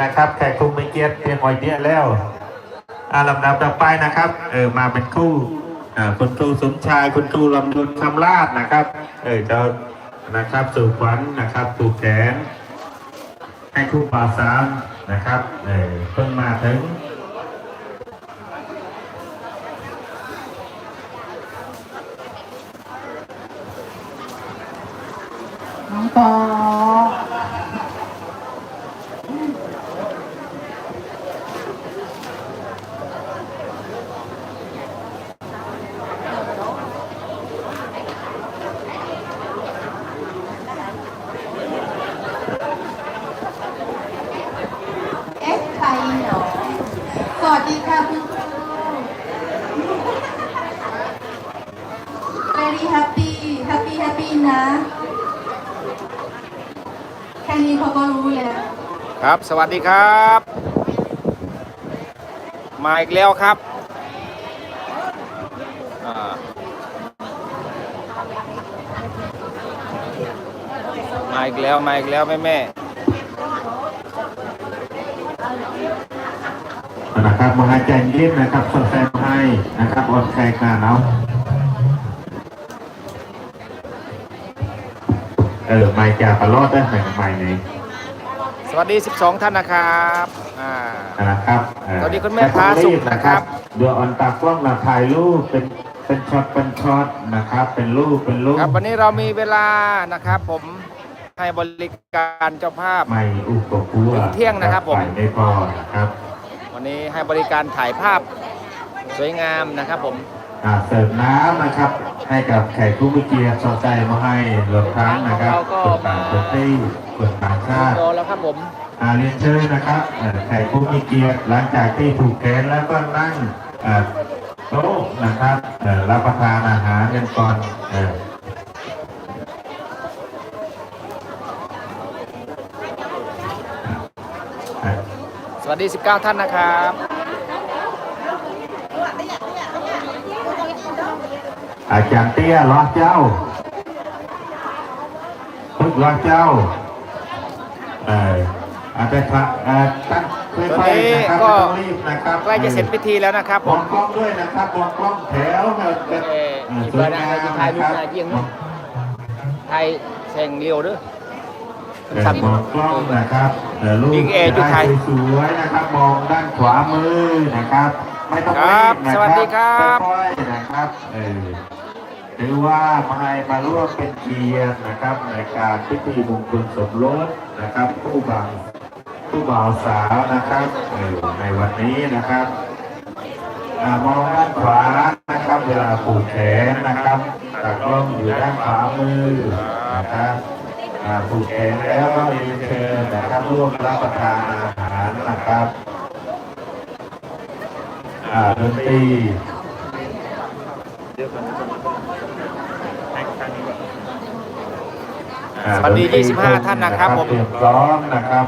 นะครับแขกคุมไม่เกียรติเพียงหอยเดียแล้วอาลำดับต่อไปนะครับเออมาเป็นคู่อ่าคุณครูสมชายคุณครูลำดุลคำลาดนะครับ เออจะนะครับสู่ขวัญนะครับสู่แขนให้ครูป่าสามนะครับเออเพิ่งมาถึง น้องปอ เอ๊ะใครเหรอ สวัสดีค่ะคุณครู very happy happy happy นะ แค่นี้เขาก็รู้แล้วครับ สวัสดีครับ มาอีกแล้วครับอ่ามาอีกแล้วมาอีกแล้วแม่แม่นะครับมหาใจยิ้มนะครับสดแซมให้นะครับออนแคร์กันเนาะเออไม่จ่าปลาลอดได้ไหมไม่นี้ สวัสดี 12 ท่านนะครับอ่า นะครับเอ่อสวัสดีคุณแม่พาสุขนะครับ เดี๋ยวออนตากล้องมาถ่ายรูปเป็นเป็นช็อตเป็นช็อตนะครับ เป็นรูปเป็นรูปครับวันนี้เรามีเวลานะครับ ผมให้บริการเจ้าภาพ ไม่อุปกลัวเที่ยงนะครับผมไปไม่พอนะครับวันนี้ให้บริการถ่ายภาพสวยงามนะครับ ผมอ่าเสิร์ฟน้ำนะครับ ให้กับแขกผู้มีเกียรติสนใจมาให้รวมทั้งนะครับคนต่างประเท ศคนต่างชาติรอแล้วครับผมอาเรียนเชิญนะครับเอ่อแขกผู้มีเกียรติหลังจากที่ถูกแกนแล้วก็นั่งเอ่อโต๊ะนะครับเอ่อรับประทานอาหารกันก่อนเอ่อเอ่อสวัสดี 19 ท่านนะครับอาจารย์เตี้ยรอเจ้าพึกรอเจ้าเอ่อ อาจจะทะเอ่อตั้งค่อยๆนะครับตอนนี้ก็ไม่ต้องรีบนะครับใกล้จะเสร็จพิธีแล้วนะครับมผองมกล้องด้วยนะครับมองกล้องแถวเอ่อเอ่อเอ่ออีสกวยบาร์งานะมจะนะถ่ายครูปรับหน้าเยี่ยงเนอะไทยแสงเรียวเด้อ เอ่อมองกล้องนะครับเอ่อรูป Big Air อยู่ไทยสวยๆนะครับมองด้านขวามือนะครับ ไม่ต้องครัรีบบนะสวัสดีครับ ค่อยๆนะครับเออถือว่ามาให้มาร่วมเป็นเกียรตินะครับในการพิธีมงคลสมรสนะครับผู้บ่าว ผู้บ่าวสาวนะครับในวันนี้นะครับอมองด้านขวานะครับเวลาผูกแขนนะครับตากล้องอยู่ด้านขวามือนะครับผูกแขนแล้วก็เรียนเชิญนะครับร่วมรับประทานอาหารนะครับดนตรีสวัสดี 25 ท่านนะครับผมเตรียมพร้อมนะครับ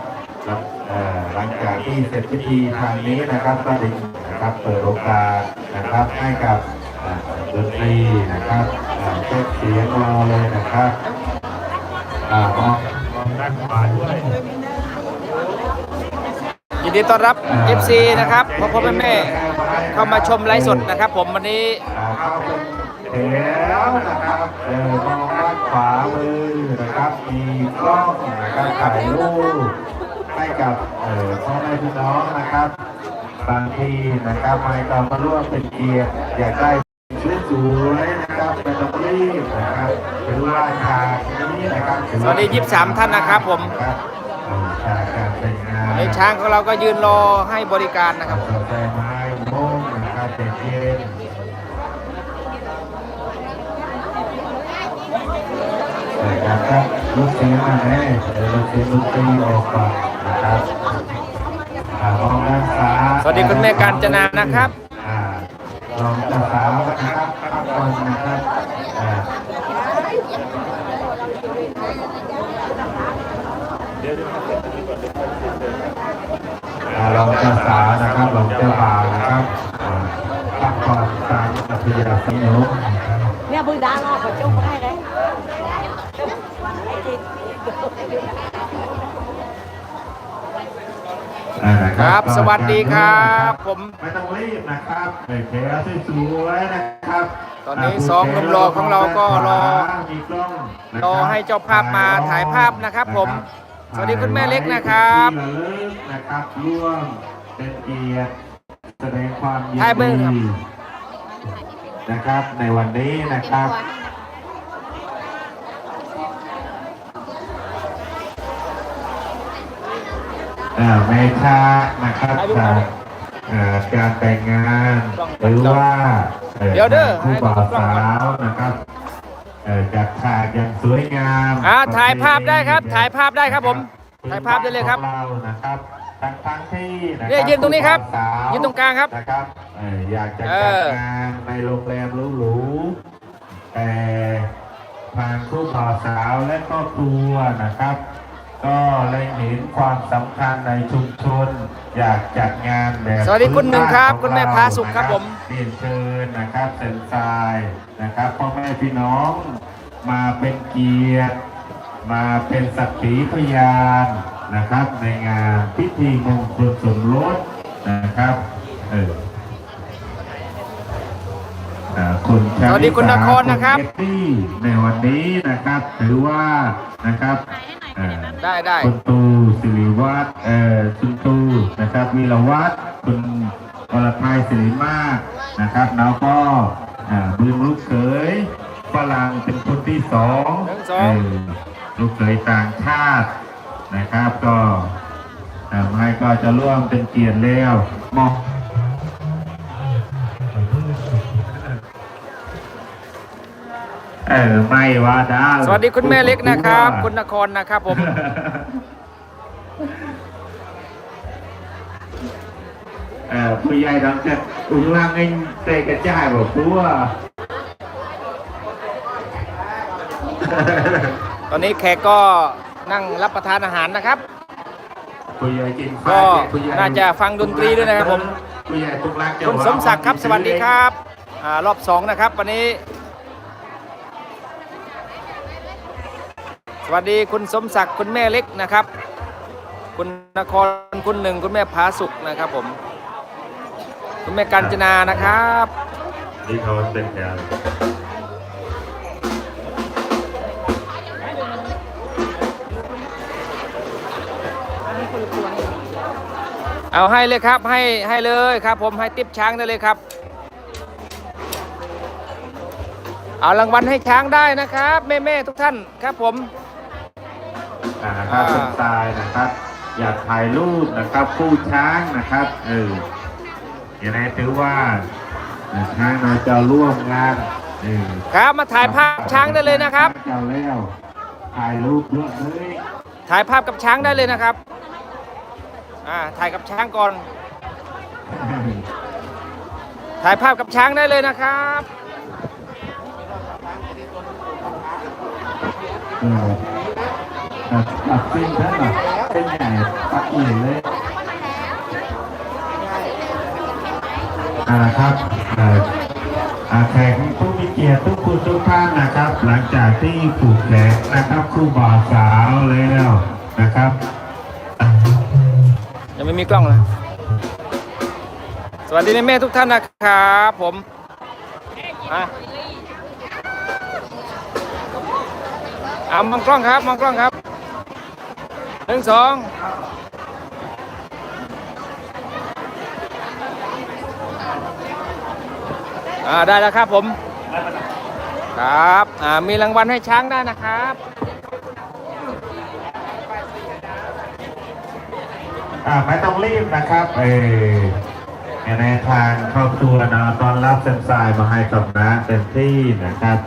หลังจากที่เสร็จพิธีทางนี้นะครับก็ได้นะครับเปิดโอกาสนะครับให้กับอ่าดนตรีนะครับอ่าเช็คเสียงรอเลยนะครับอ่ามองมองด้านขวาด้วยยินดีต้อนรับ FC นะครับพ่อพ่อแม่แม่เข้ามาชมไลฟ์สดนะครับ ผมวันนี้อ่าเข้าเป็นแถวนะครับเออมองด้านขวามือนะครับมีกล้องนะครับถ่ายรูป ให้กับเอ่อพ่อแม่พี่น้องนะครับ บางทีนะครับไม่ต้องมาร่วมเป็นเกียรติอยากได้ชุดสวยๆนะครับไม่ต้องรีบนะครับหรือว่าฉากนี้นะครับถือสวัสดี23ท่านนะครับผมครับเอ่อฉากการแต่งงานในช้างของเราก็ยืนรอให้บริการนะครับกาแฟไม้ม่วงนะครับเป็นเย็นนะครับลูกเสียงมาแน่เดี๋ยวลูกเสียงลูกตีออกก่อนนะ ครับอ่ามองด้านซ้ายสวัสดีคุณแม่กาญจนานะครับ อ่าลองจะสาวนะครับพักผ่อนนะครับอ่าอ่าลองจะสาวนะครับลองจะบ่าวนะครับอ่าพักผ่อนตามอัธยาศัยโน้มเนี่ยบึงดางออกมาจุ๊บให้เลย นะคครัรับ สวัสดีครับ ผมไม่ต้องรีบนะครับเอ้ยแขนสวยๆนะครับ ตอนนี้าสองหนุ่มหล่อของเราก็รอมีกล้องนะครบอให้เจ้าภาพมาถ่ายภาพนะครับ ผม สวัสดีคุณแม่เล็กนะครับที่ระลึกนะครับร่วมเป็นเกียรติแสดงความยินถ่ายเบิ่งครับดีนะครับในวันนี้นะครับ อ่าแม่ชานะครับจากอ่าการแต่งงานหรือว่าอ่อเดี๋ยวเด้อผู้บ่าวสาวนะครับเอ่อจัดฉากอย่างสวยงามอ่าถ่ายภาพได้ครับ ถ่ายภาพได้ครับผมถ่ายภาพได้เลยครับของเรานะครับทั้งทั้งที่ะเนี่ยยืนตรงนี้ครับผู้บ่าวสาวยืนตรงกลางครับนะครับเอ่ออยากจะเอจัดองานในโรงแรมหรูๆแต่ทางคู่บ่าวสาวและครอบครัวนะครับ ก็เลยเห็นความสำคัญในชุมชน อยากจัดงานแบบสวัสดีคุณหนึ่งครับพื้คุณแม่บ้นพาสุขครับผมเรียนเชิญนะครับเซนทรายนะครับพ่อแม่พี่น้องมาเป็นเกียรติมาเป็นสักขีพยานนะครับ ในงานพิธีมงคลสมรสนะครับเอออ่า คุณชาสวัสดีคุณนครนะครับณเอตตี้ในวันนี้นะครับถือว่านะครับอ่าได้ได้คุณตูสิริวัฒน์เอ่อคุณตูนะครับวีรวัฒน์คุณวรทัยสิริมากนะครับแล้วก็อ่าบึงลูกเขยฝรั่งเป็นคนที่สองหนึ่งสองเอ่อลูกเขยต่างชาตินะครับก็ทำให้ก็จะร่วมเป็นเกียรติแล้วมอง เออไม่ว่าดาสวัสดีคุณแม่เล็กนะครับ คุณนครนะครับผม เอ่อผู้ใหญ่ดังจะอุ้งล่างเองเตะกระจายบอกตัวตอนนี้แขกก็นั่งรับประทานอาหารนะครับผู้ใหญ่กินก็ผู้ใหญ่น่าจะฟังดนตรีด้วยนะครับผมผู้ใหญ่ตุกลักจะคุณสมศักดิ์ครับสวัสดีครับอ่ารอบสองนะครับ วันนี้ สวัสดีคุณสมศักดิ์คุณแม่เล็กนะครับ คุณนครคุณหนึ่งคุณแม่ผาสุกนะครับผม คุณแม่กัญจนานะครับนี่เขาเป็นแถวเอาให้เลยครับให้ให้เลยครับ ผมให้ติปช้างได้เลยครับ เอารางวัลให้ช้างได้นะครับแม่แม่ๆทุกท่านครับผมอ่า นะครับอ่าเป็นทรายนะครับ อยากถ่ายรูปนะครับคู่ช้างนะครับเอออย่างไรถือว่าช้างเราจะร่วมงานเออครับมาถ่ายภาพช้างได้เลยนะครับเจ้าแล้วถ่ายรูปด้วยเลยถ่ายภาพกับช้างได้เลยนะครับอ่าถ่ายกับช้างก่อน ถ่ายภาพกับช้างได้เลยนะครับ เออตัดตัดเส้นท่านหน่อยเส้นใหญ่ตัดอีกเลยอ่าครับอ่าแขกผู้มีเกียรติทุกคุณทุกท่านนะครับ หลังจากที่ผูกแขนนะครับครูบ่าวสาวแล้วนะครับยังไม่มีกล้องเลยสวัสดีแม่แม่ทุกท่านนะครับผมอะเอามองกล้องครับมองกล้องครับ นึ่งสองอ่าได้แล้วครับผม ครับ อ่า มีรางวัลให้ช้างได้นะครับอ่าไม่ต้องรีบนะครับเออในทางครอบครัวนะตอนรับเซนทรายมาให้กับนะเต็มที่นะครับ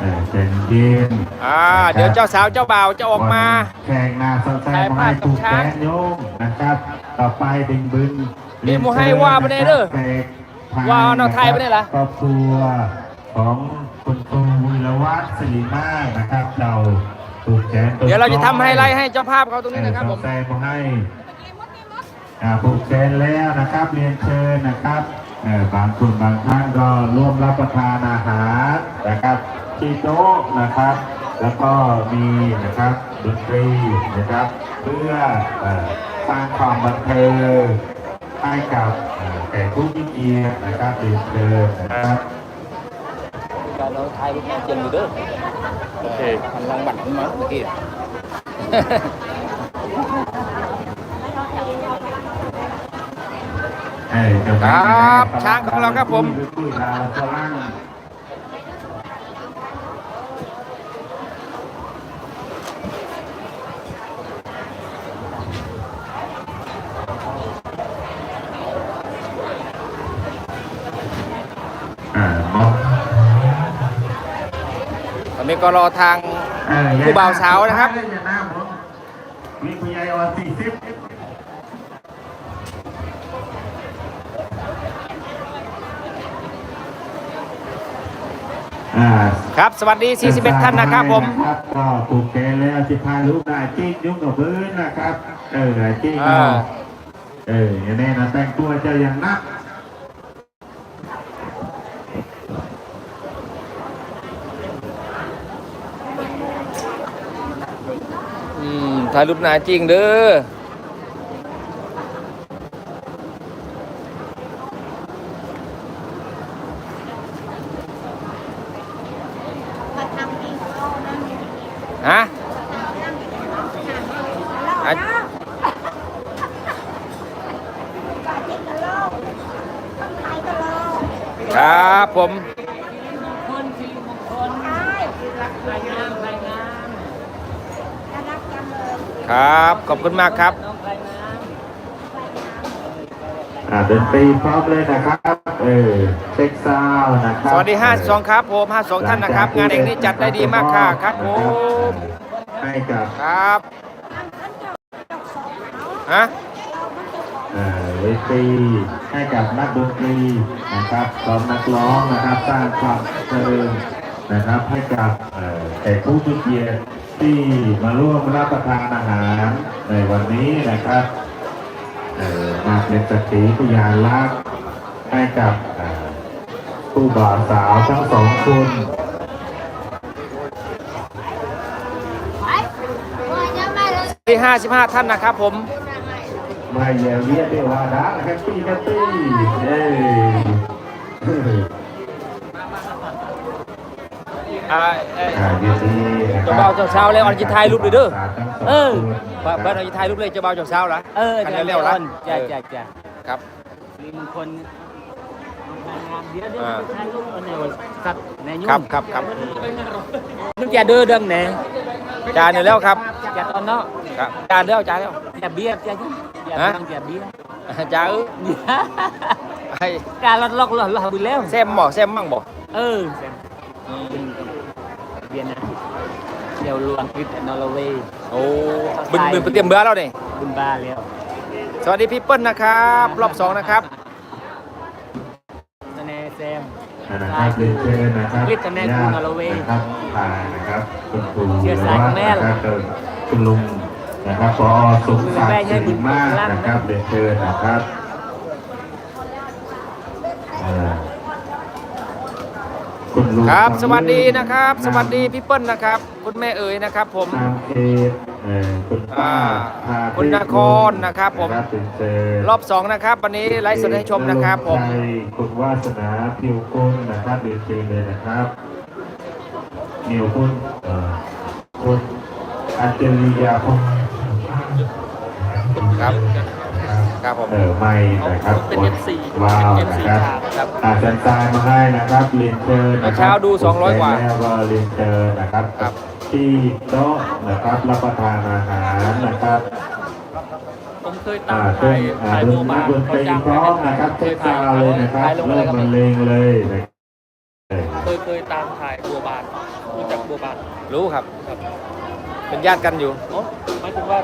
เออเต็มเย็นอ่าเดี๋ยวเจ้าสาวเจ้าบ่าวจะออกมาแข่งนาเซนทรายมาให้ถูกแขนโยงนะครับ ต่อไปดึงบึงนี่หมู่ให้ว่าไปเลยเด้อแขกทงว่าเอาหน้าไทยไปเลยเหรอครอบครัวของคุณครูวิรวัฒน์สิริมาศนะครับเราถูกแขนตัวเดี๋ยวเราจะทำไฮไลท์ให้เจ้าภาพเขาตรงนี้นะครับผมแซงมาให้อ่าผูกแขนแล้วนะครับเรียนเชิญนะครับเอ่อบางคนบางท่านก็ร่วมรับประทานอาหารนะครับ ที่โต๊ะนะครับ แล้วก็มีนะครับดนตรีนะครับ เพื่อเอ่อสร้างความบันเทิงให้กับเอ่อแก่ผู้มีเกียรตินะครับเรียนเชิญนะครับการเราถ่ายรูปมาเจนอยู่เด้อโอเคหันหลังบัตรมาเมื่อกี้เอ้ยเดี๋ยวครับช้างของเราครับผม นนี้ก็รอทางเอ่อผู้บ่าวสาวนะครับอย่าหน้าผมมีผู้ใหญ่ออนสี่สิบอ่าครับ สวัสดี 41 ท่านนะครับผมครับก็ถูกแกแล้วสิพาลูกได้จิ้งยุ่งกับพื้นนะครับ เออจิ้งอ่าเอออย่างนี้นะแต่งตัวเจะอย่างนัก ถ่ายรูปนายจริงเด้อมาทำกินข้าวนั่นฮะอะครับผม ครับ ขอบคุณมากครับอ่าดนตรีพร้อมเลยนะครับ เออเช็คซาวด์นะครับ สวัสดี52ครับผม52ท่านนะครับ งานเองนี้จัดได้ดีมากค่ะครับผมให้กับครับฮะเอ่อเวทีให้กับนักดนตรีนะครับพร้อมนักร้องนะครับสร้างความเจริญนะครับให้กับเอ่อแขกผู้มีเกียรติ ที่มาร่วมรับประทานอาหารในวันนี้นะครับเอ่อมาเป็นสตรีพยานรักให้กับเอ่อผู้บ่าวสาวทั้งสองคนที่55 ท่านนะครับผม มาเยี่ยมเยียนเดียวว่าดังแฮปปี้แฮปปี้เย้ อ่าเอ่ออ่ายินดีนะคเจ้ารับบ่าวเจ้าสาวเลยออนจิตไทยรูปเลยเด้อ เออ บ้านบ้านออนจิตไทยรูปเลยเจ้าบ่าวเจ้าสาวละเออคันจะเร็วๆละจ้ะเออจ้ะจ้ะครับ มีมงคลเดี๋ยวเดี๋ยวอ่าไปถ่ายรูปกันในวันสัตว์ในยุ่งครับครับครับนึกจะเดือเดังไหนจานอยู่แล้วครับจะตอนเนาะครับจานแล้วจานแล้ว จะเบียร์จะยุ่งจะฮะ ต้องจะเบียร์จ้าเออให้การลดล็อกลดล็อกไปแล้ว แซมบ่แซมมั่งบ่เออเป็นเบียร์นะ เดี๋ยวลวงคลิปนอร์เวย์โอ้บึนบึนไปเตรียมเบื่อแล้วนี่บุญบ้าแล้ว สวัสดีพี่เปิ้ลนะครับ รอบสองนะครับสแนแซม นะครับเรียนเชิญนะครับคลิปคะแนนคุณนรเวย์นะครับผ่านนะครับคุณครูเชื่อสายคุณแม่นะครับคุณลุงนะครับพอสุขสันต์สิริมากนะครับเรียนเชิญนะครับเอ่อ คุณลุงครับ สวัสดีนะครับ สวัสดีพี่เปิ้ลนะครับ คุณแม่เอ๋ยนะครับผมตามเขตเอ่อคุณป้าอ่าพาคุณนครนะครับผมเรียนเชิญรอบสองนะครับ วันนี้ไลฟ์สดให้ชมนะครับผมชัยคุณวาสนาพิวกุลนะครับเรียนเชิญเลยนะครับนิวคุณเอ่อคุณอัจฉริยาพงศ์ครับ ครับผมเออไม่นะครับเป็น FC ว้าวเป็น FC นะครับครับอาจารย์ทรายมาให้นะครับเรียนเชิญนะครับเช้าดู 200 กว่าแล้วก็เรียนเชิญนะครับครับที่โต๊ะนะครับรับประทานอาหารนะครับผมเคยอ่าตามเชิถ่าญยอ่าถ่ายดโมนบานักดนตรีพร้อมนะครับเช็คซาวด์เลยนะครับถ่ายลงเลยเริ่มครับบรรเลงเลยนะเออเคยเคยตามถ่ายบัวบานรู้จักบัวบานรู้ครับครับเป็นญาติกันอยู่อ๋อหมายถึงว่า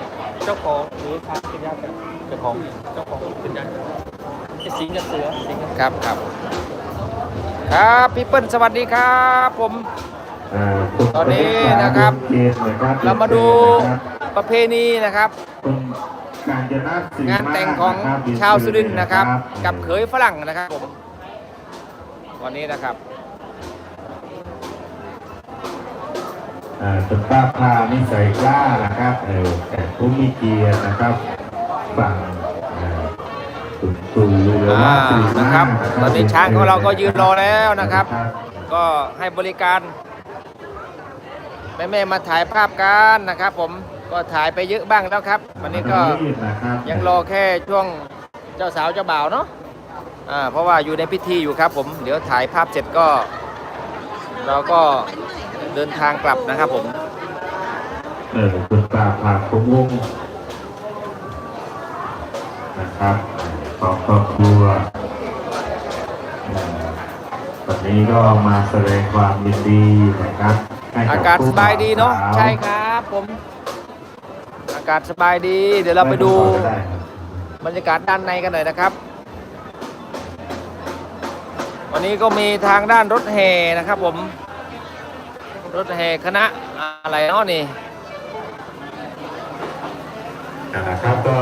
เจ้าของหรือทางเป็นญาติกันเจ้าของเจ้าของเป็นญาติกันไอ้ สิงห์กับเสือสิงห์กับครับครับครับพี่เปิ้ลสวัสดีครับผมอ่าคุณตอนนี้นะครับเกณฑ์นะครับเรามาดูนะครับประเพณีนะครับคุณการจนาศรีงานแต่งของชาวสุรินทร์นะครับ กับเขยฝรั่งนะครับผมวันนี้นะครับอ่าคุณป้าพานิสัยกล้านะครับเออแต่ผู้มีเกียรตินะครับฝั่งเอ่อตุ่นตูหรื อ่านะครับ ตอนนี้ช้างของเราก็ยืนรอแล้วนะครับ ก็ให้บริการแม่ๆมาถ่ายภาพกันนะครับผมก็ถ่ายไปเยอะบ้างแล้วครับ วันนี้ก็ยังรอแค่ช่วงเจ้าสาวเจ้าบ่าวเนาะอ่าเพราะว่าอยู่ในพิธีอยู่ครับ ผมเดี๋ยวถ่ายภาพเสร็จก็ เราก็เดินทางกลับนะครับผมเออคุณปลาผ่านคุ้งวงนะครับ ของครอบครัวอืมวันนี้ก็มาแสดงความยินดีนะครับให้บอากาศสบายดีเนาะผู้บ่วสวใช่ครับผมอากาศสบายดี เดี๋ยวเราไปดูได้ครับบรรยากาศด้านในกันหน่อยนะครับ วันนี้ก็มีทางด้านรถแห่นะครับผม รถแห่คณะอะไรเนาะนี่นะครับก็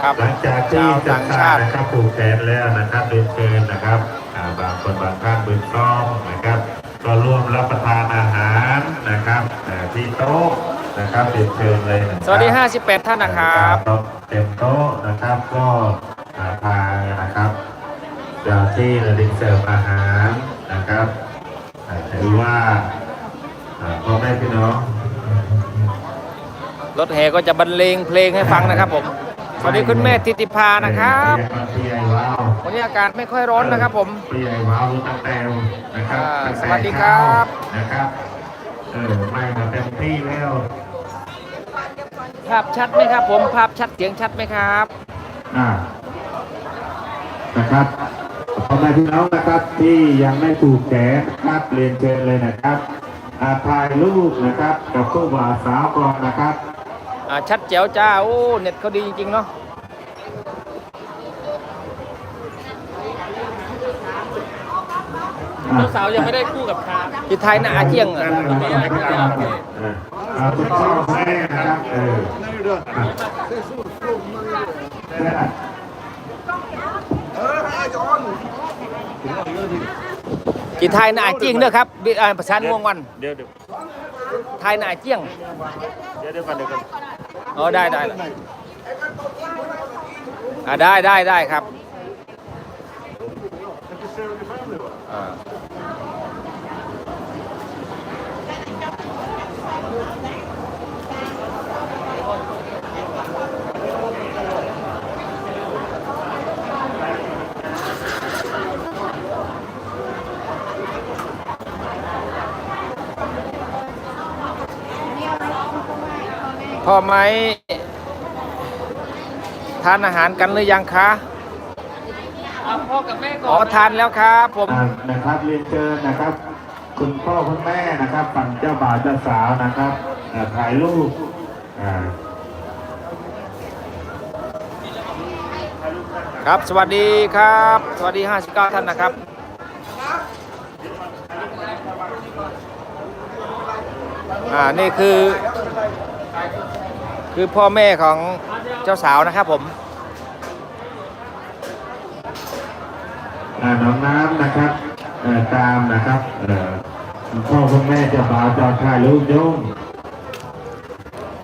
นะครับหลังจากที่ชาวจัต่าดงกาชารตินะครับผูกแขนแล้วนะครับเรียนเชิญนะครับอ่าบางคนบางท่านบืนกล้องนะครับ ก็ร่วมรับประทานอาหารนะครับอ่าที่โต๊ะนะครับเรียนเชิญเลยนะครับสวัสดี 58 ท่านนะครับเต็มโต๊ะนะครับก็อ่าทางนะครับเจ้าที่ระดึงเสิร์ฟอาหารนะครับอ่าถือว่าอ่าพ่อแม่พี่น้องรถแห่ก็จะบรรเลงเพลงให้ฟังนะครับผม สวัสดีคุณแม่ทิติภานะครับพี่ไอ้ว้าววันนี้อากาศไม่ค่อยร้อนนะครับผมพี่ไอ้ว้าวตั้งแต่นะครับอ่าตั้งแต่สวัสดีครับเช้านะครับเออไม่มาเต็มที่แล้วภาพชัดไหมครับ ผมภาพชัดเสียงชัดไหมครับอ่านะครับพ่อแม่พี่น้องนะครับที่ยังไม่ถูกแขนนะครับเรียนเชิญเลยนะครับอ่าถ่ายรูปนะครับกับผู้บ่าวสาวก่อนนะครับอ่า ชัดแจ๋วจ้า โอ้ เน็ตเขาดีจริง ๆ เนาะอ่าเจ้าสาวยังไม่ได้คู่กับช้างที่ไทยนะอาเจียงอะอ่าคุณพ่อแม่นะครับเอออะที่ไทยนะอาเจียงเด้อครับบิอ่าภาษาม่วงวันเดี๋ยวเดี๋ยวไทยนะอาเจียงเดี๋ยวเดี๋ยวก่อนเดี๋ยวก่อน อ๋อได้ได้ได้อ่าได้ได้ได้ครับอ่า อไหมทานอาหารกันหรือยังคะเอาพ่อกับแม่ก่อ๋ออนทานแล้วครับผมอ่านะครับเรียนเชิญนะครับ คุณพ่อคุณแม่นะครับฝั่งเจ้าบ่าวเจ้าสาวนะครับอ่าถ่ายรูปอ่าครับสวัสดีครับ สวัสดี 59 ท่านนะครับอ่านี่คือ คือพ่อแม่ของเจ้าสาวนะครับผมอ่าน้องน้ำนะครับเอ่อตามนะครับเอ่อคุณพ่อคุณแม่เจ้าบ่าวเจ้าชายลูกยุ่ง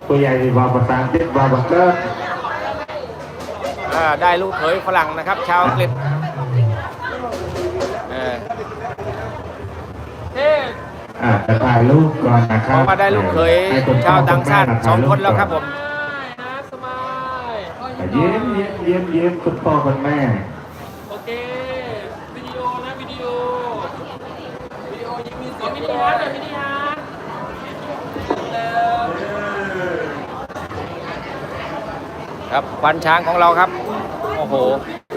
ผู้ใหญ่ที่บอกภาษาอังกฤษบอกภาษาอ่าได้ลูกเขยฝรั่งนะครับ ชาวอังกฤษ ถ่ายรูปก่อนนะครัอบมาได้ลูกเขยให้คุณพ่ชาวต่างชาติณแม่สองคนแล้วครับผมสบายเยิ้มเยิ้มเยิ้มเยิ้มคุณพ่อคุณแม่ โอเค วิดีโอนะวิดีโอ วิดีโอยังมีเสียงวิดีโอฮาร์ดวิดีโอฮาร์ครับควันช้างของเราครับ โอ้โห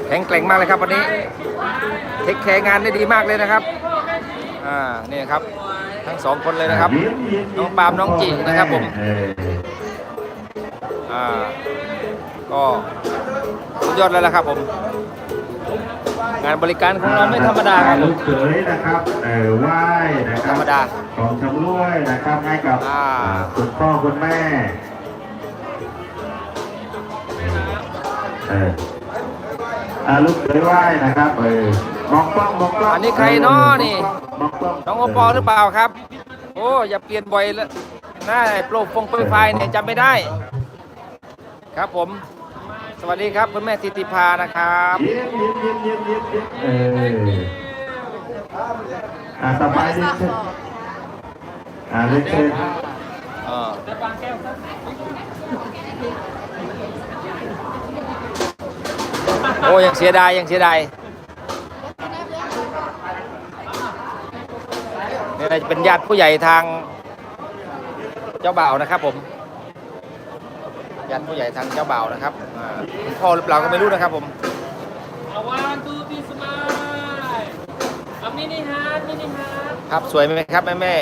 แข็งแกร่งมากเลยครับวันนี้ เทคแคร์งานได้ดีมากเลยนะครับ อ่า นี่ครับ ทั้งสองคนเลยนะครับยิ้มยิ้มยิ้น้องปาล์มน้องจินะครับผมเอออ่าก็สุดยอดแล้วละครับผม งานบริการของเราไม่ธรรมดาครับผลูมกเขยนะครับเออไหว้นะคธรัรบรมดาของชำร่วยนะครับให้กับอ่าอ่าคุณพ่อคุณแม่เอออ่าลูกเขยไหว้นะครับเออม องกล้องมองกล้องอันนี้ใครเนาะนี่มองกล้องน้องโอปอหรือเปล่าครับ โอ้อย่าเปลี่ยนบ่อยแล้วหน้าโปรฟงโปรไฟล์เนี่ยจำไม่ได้ ครับผม สวัสดีครับคุณแม่ทิติภานะครับเยี่ยมเยี่ยมเยี่ยมเยี่ยมเยี่ยมเยี่ยมเอออ่าต่อไปเรียนเชิญอ่าเรียนเชิญอ่าโอ้ยังเสียดายยังเสียดายนี่น่า จะเป็นญาติผู้ใหญ่ทางเจ้าบ่าวนะครับ ผมญาติผู้ใหญ่ทางเจ้าบ่าวนะครับคุณพ่อหรือเปล่าก็ไม่รู้นะครับ ผมเอาวันตูพีสมายเอามินิฮาร์ดมินิฮาร์ดครับสวยไหมครับแม่แม่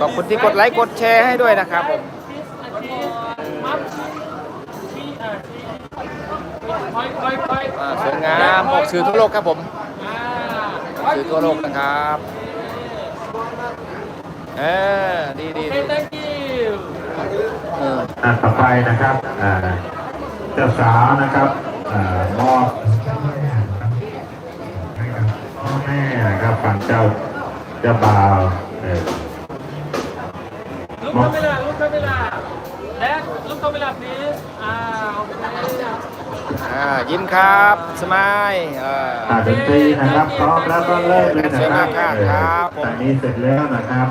ขอบคุณที่กดไลค์กดแชร์ให้ด้วยนะครับผมสอาชีสมัฟชีอาชีคอยคอยคอยอ่าสวยงามออกสื่อทั่วโลกครับผม สื่อทั่วโลกนะครับเออดีดีโอเคดี thank you เอออ่าต่อไปนะครับอ่าเจ้าสาวนะครับอ่ามอบให้กับพ่อแม่นะครับฝั่งเจ้าเจ้าบ่าวเออลุกคาเมล่าลุกคาเมล่าแดดลุกคาเมล่า please อ่าโอเคอ่ายิ้มครับสมายเอออ่าดนตรีนะครับพร้อมแล้วก็เริ่มเลยนะสวยครัมาบกครับเออครับผมตอนนี้เสร็จแล้วนะครับ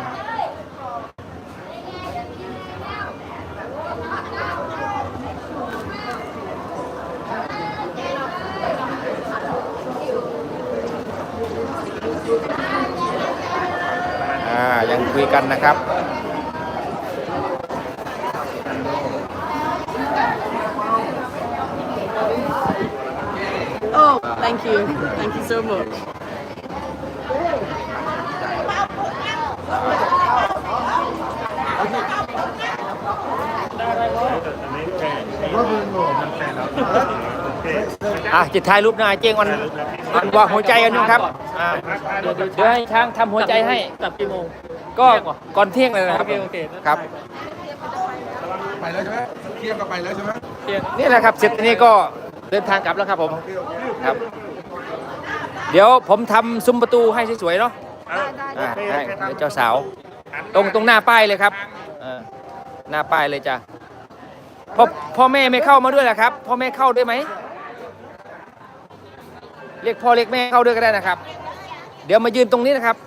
อ่ายังคุยกันนะครับ Oh, thank you. Thank you so much. อะจิตถ่ายรูปหน่อยเจงวันวันวางหัวใจกันอยู่ครับอ่าเดี๋ยวเดี๋ยวให้ช้างทำหัวใจให้ กลับกี่โมงก็ก่อนเที่ยงเลยนะครับโอเคโอเคครับไปแล้วใช่ไหมเที่ยงก็ไปแล้วใช่ไหมเที่ยงนี่แหละครับเสร็จทีนี้ก็เดินทางกลับแล้วครับผมครับ เดี๋ยวผมทำซุ้มประตูให้สวยๆเนาะอ่าได้เดี๋ยวเจ้าสาว ตรงตรงหน้าป้ายเลยครับเออหน้าป้ายเลยจ้ะพ่อพ่อแม่ไม่เข้ามาด้วยเหรอครับ พ่อแม่เข้าด้วยไหมเรียกพ่อเรียกแม่เข้าด้วยก็ได้นะครับ เดี๋ยวมายืนตรงนี้นะครับ